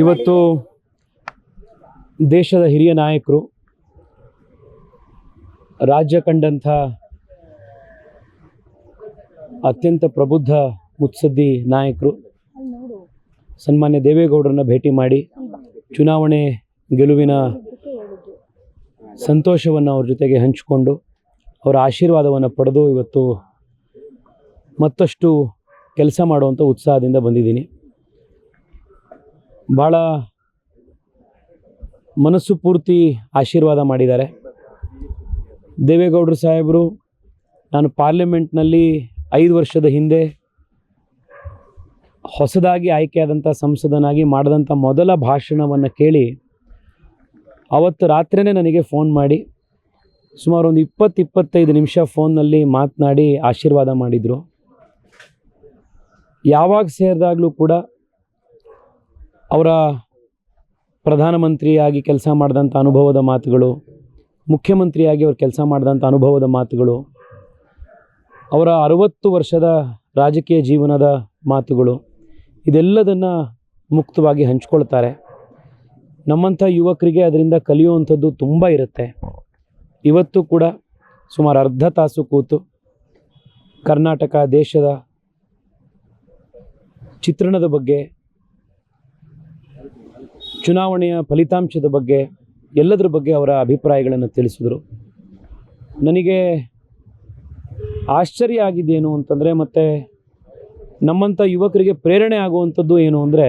ಇವತ್ತು ದೇಶದ ಹಿರಿಯ ನಾಯಕರು, ರಾಜ್ಯ ಕಂಡಂಥ ಅತ್ಯಂತ ಪ್ರಬುದ್ಧ ಮುತ್ಸದ್ದಿ ನಾಯಕರು, ಸನ್ಮಾನ್ಯ ದೇವೇಗೌಡರನ್ನ ಭೇಟಿ ಮಾಡಿ ಚುನಾವಣೆ ಗೆಲುವಿನ ಸಂತೋಷವನ್ನು ಅವ್ರ ಜೊತೆಗೆ ಹಂಚಿಕೊಂಡು ಅವರ ಆಶೀರ್ವಾದವನ್ನು ಪಡೆದು ಇವತ್ತು ಮತ್ತಷ್ಟು ಕೆಲಸ ಮಾಡುವಂಥ ಉತ್ಸಾಹದಿಂದ ಬಂದಿದ್ದೀನಿ. ಭಾಳ ಮನಸ್ಸು ಪೂರ್ತಿ ಆಶೀರ್ವಾದ ಮಾಡಿದ್ದಾರೆ. ದೇವೇಗೌಡರು ಸಾಹೇಬರು, ನಾನು ಪಾರ್ಲಿಮೆಂಟ್ನಲ್ಲಿ ಐದು ವರ್ಷದ ಹಿಂದೆ ಹೊಸದಾಗಿ ಆಯ್ಕೆಯಾದಂಥ ಸಂಸದನಾಗಿ ಮಾಡಿದಂಥ ಮೊದಲ ಭಾಷಣವನ್ನು ಕೇಳಿ ಅವತ್ತು ರಾತ್ರಿಯೇ ನನಗೆ ಫೋನ್ ಮಾಡಿ, ಸುಮಾರು ಒಂದು ಇಪ್ಪತ್ತು ಇಪ್ಪತ್ತೈದು ನಿಮಿಷ ಫೋನ್ನಲ್ಲಿ ಮಾತನಾಡಿ ಆಶೀರ್ವಾದ ಮಾಡಿದರು. ಯಾವಾಗ ಸೇರಿದಾಗಲೂ ಕೂಡ ಅವರ ಪ್ರಧಾನಮಂತ್ರಿಯಾಗಿ ಕೆಲಸ ಮಾಡಿದಂಥ ಅನುಭವದ ಮಾತುಗಳು, ಮುಖ್ಯಮಂತ್ರಿಯಾಗಿ ಅವರು ಕೆಲಸ ಮಾಡಿದಂಥ ಅನುಭವದ ಮಾತುಗಳು, ಅವರ ಅರವತ್ತು ವರ್ಷದ ರಾಜಕೀಯ ಜೀವನದ ಮಾತುಗಳು, ಇದೆಲ್ಲದನ್ನು ಮುಕ್ತವಾಗಿ ಹಂಚ್ಕೊಳ್ತಾರೆ. ನಮ್ಮಂಥ ಯುವಕರಿಗೆ ಅದರಿಂದ ಕಲಿಯುವಂಥದ್ದು ತುಂಬ ಇರುತ್ತೆ. ಇವತ್ತು ಕೂಡ ಸುಮಾರು ಅರ್ಧ ತಾಸು ಕೂತು ಕರ್ನಾಟಕ ದೇಶದ ಚಿತ್ರಣದ ಬಗ್ಗೆ ಚುನಾವಣೆಯ ಫಲಿತಾಂಶದ ಬಗ್ಗೆ, ಎಲ್ಲದರ ಬಗ್ಗೆ ಅವರ ಅಭಿಪ್ರಾಯಗಳನ್ನು ತಿಳಿಸಿದರು. ನನಗೆ ಆಶ್ಚರ್ಯ ಆಗಿದ್ದೇನು ಅಂತಂದರೆ, ಮತ್ತು ನಮ್ಮಂಥ ಯುವಕರಿಗೆ ಪ್ರೇರಣೆ ಆಗುವಂಥದ್ದು ಏನು ಅಂದರೆ,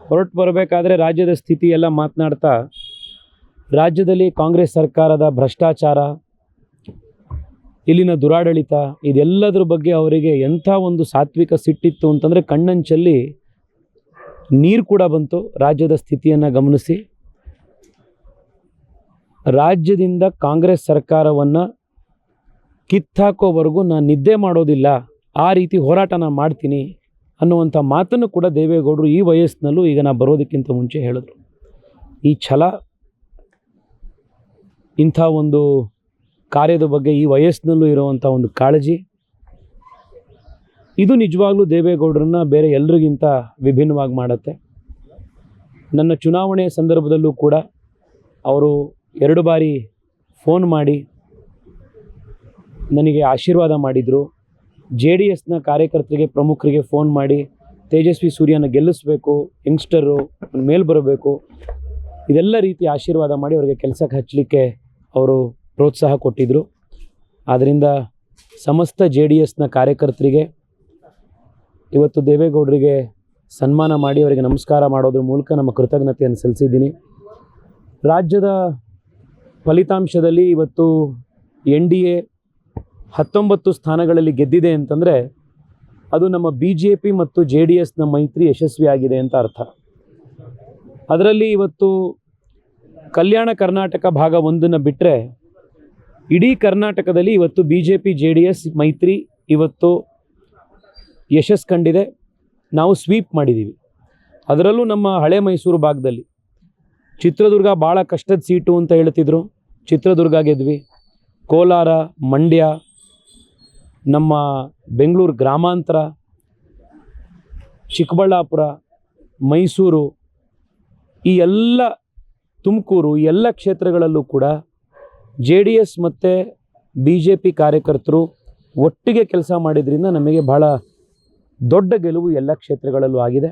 ಹೊರಟು ಬರಬೇಕಾದ್ರೆ ರಾಜ್ಯದ ಸ್ಥಿತಿ ಎಲ್ಲ ಮಾತನಾಡ್ತಾ, ರಾಜ್ಯದಲ್ಲಿ ಕಾಂಗ್ರೆಸ್ ಸರ್ಕಾರದ ಭ್ರಷ್ಟಾಚಾರ, ಇಲ್ಲಿನ ದುರಾಡಳಿತ, ಇದೆಲ್ಲದರ ಬಗ್ಗೆ ಅವರಿಗೆ ಎಂಥ ಒಂದು ಸಾತ್ವಿಕ ಸಿಟ್ಟಿತ್ತು ಅಂತಂದರೆ ಕಣ್ಣಂಚಲ್ಲಿ ನೀರು ಕೂಡ ಬಂತು. ರಾಜ್ಯದ ಸ್ಥಿತಿಯನ್ನು ಗಮನಿಸಿ. ರಾಜ್ಯದಿಂದ ಕಾಂಗ್ರೆಸ್ ಸರ್ಕಾರವನ್ನು ಕಿತ್ತಾಕೋವರೆಗೂ ನಾನು ನಿದ್ದೆ ಮಾಡೋದಿಲ್ಲ. ಆ ರೀತಿ ಹೋರಾಟ ಮಾಡ್ತೀನಿ ಅನ್ನುವಂಥ ಮಾತನ್ನು ಕೂಡ ದೇವೇಗೌಡರು ಈ ವಯಸ್ಸಿನಲ್ಲೂ ಈಗ ನಾನು ಬರೋದಕ್ಕಿಂತ ಮುಂಚೆ ಹೇಳಿದ್ರು. ಈ ಛಲ, ಇಂಥ ಒಂದು ಕಾರ್ಯದ ಬಗ್ಗೆ ಈ ವಯಸ್ಸಿನಲ್ಲೂ ಇರುವಂಥ ಒಂದು ಕಾಳಜಿ ಇದು ನಿಜವಾಗ್ಲೂ ದೇವೇಗೌಡರನ್ನ ಬೇರೆ ಎಲ್ರಿಗಿಂತ ವಿಭಿನ್ನವಾಗಿ ಮಾಡುತ್ತೆ. ನನ್ನ ಚುನಾವಣೆಯ ಸಂದರ್ಭದಲ್ಲೂ ಕೂಡ ಅವರು ಎರಡು ಬಾರಿ ಫೋನ್ ಮಾಡಿ ನನಗೆ ಆಶೀರ್ವಾದ ಮಾಡಿದರು. ಜೆ ಡಿ ಎಸ್ನ ಕಾರ್ಯಕರ್ತರಿಗೆ ಪ್ರಮುಖರಿಗೆ ಫೋನ್ ಮಾಡಿ ತೇಜಸ್ವಿ ಸೂರ್ಯನ ಗೆಲ್ಲಿಸ್ಬೇಕು, ಯಂಗ್ಸ್ಟರು ಮೇಲೆ ಬರಬೇಕು, ಇದೆಲ್ಲ ರೀತಿ ಆಶೀರ್ವಾದ ಮಾಡಿ ಅವರಿಗೆ ಕೆಲಸಕ್ಕೆ ಹಚ್ಚಲಿಕ್ಕೆ ಅವರು ಪ್ರೋತ್ಸಾಹ ಕೊಟ್ಟಿದ್ದರು ಆದ್ದರಿಂದ ಸಮಸ್ತ ಜೆ ಡಿ ಎಸ್ನ ಕಾರ್ಯಕರ್ತರಿಗೆ ಇವತ್ತು ದೇವೇಗೌಡರಿಗೆ ಸನ್ಮಾನ ಮಾಡಿ ಅವರಿಗೆ ನಮಸ್ಕಾರ ಮಾಡೋದ್ರ ಮೂಲಕ ನಮ್ಮ ಕೃತಜ್ಞತೆಯನ್ನು ಸಲ್ಲಿಸಿದ್ದೀನಿ. ರಾಜ್ಯದ ಫಲಿತಾಂಶದಲ್ಲಿ ಇವತ್ತು ಎನ್ ಡಿ ಎ ಹತ್ತೊಂಬತ್ತು ಸ್ಥಾನಗಳಲ್ಲಿ ಗೆದ್ದಿದೆ ಅಂತಂದರೆ ಅದು ನಮ್ಮ ಬಿ ಜೆ ಪಿ ಮತ್ತು ಜೆ ಡಿ ಎಸ್ನ ಮೈತ್ರಿ ಯಶಸ್ವಿಯಾಗಿದೆ ಅಂತ ಅರ್ಥ. ಅದರಲ್ಲಿ ಇವತ್ತು ಕಲ್ಯಾಣ ಕರ್ನಾಟಕ ಭಾಗ ಒಂದನ್ನು ಬಿಟ್ಟರೆ ಇಡೀ ಕರ್ನಾಟಕದಲ್ಲಿ ಇವತ್ತು B J P, J D S ಮೈತ್ರಿ ಇವತ್ತು ಯಶಸ್ಸು ಕಂಡಿದೆ. ನಾವು ಸ್ವೀಪ್ ಮಾಡಿದ್ದೀವಿ ಅದರಲ್ಲೂ ನಮ್ಮ ಹಳೆ ಮೈಸೂರು ಭಾಗದಲ್ಲಿ ಚಿತ್ರದುರ್ಗ ಭಾಳ ಕಷ್ಟದ ಸೀಟು ಅಂತ ಹೇಳ್ತಿದ್ರು. ಚಿತ್ರದುರ್ಗ ಗೆದ್ವಿ ಕೋಲಾರ, ಮಂಡ್ಯ, ನಮ್ಮ ಬೆಂಗಳೂರು ಗ್ರಾಮಾಂತರ, ಚಿಕ್ಕಬಳ್ಳಾಪುರ, ಮೈಸೂರು, ಈ ಎಲ್ಲ ತುಮಕೂರು ಎಲ್ಲ ಕ್ಷೇತ್ರಗಳಲ್ಲೂ ಕೂಡ ಜೆ ಡಿ ಎಸ್ ಮತ್ತು ಬಿ ಜೆ ಪಿ ಕಾರ್ಯಕರ್ತರು ಒಟ್ಟಿಗೆ ಕೆಲಸ ಮಾಡಿದ್ರಿಂದ ನಮಗೆ ಭಾಳ ದೊಡ್ಡ ಗೆಲುವು ಎಲ್ಲ ಕ್ಷೇತ್ರಗಳಲ್ಲೂ ಆಗಿದೆ.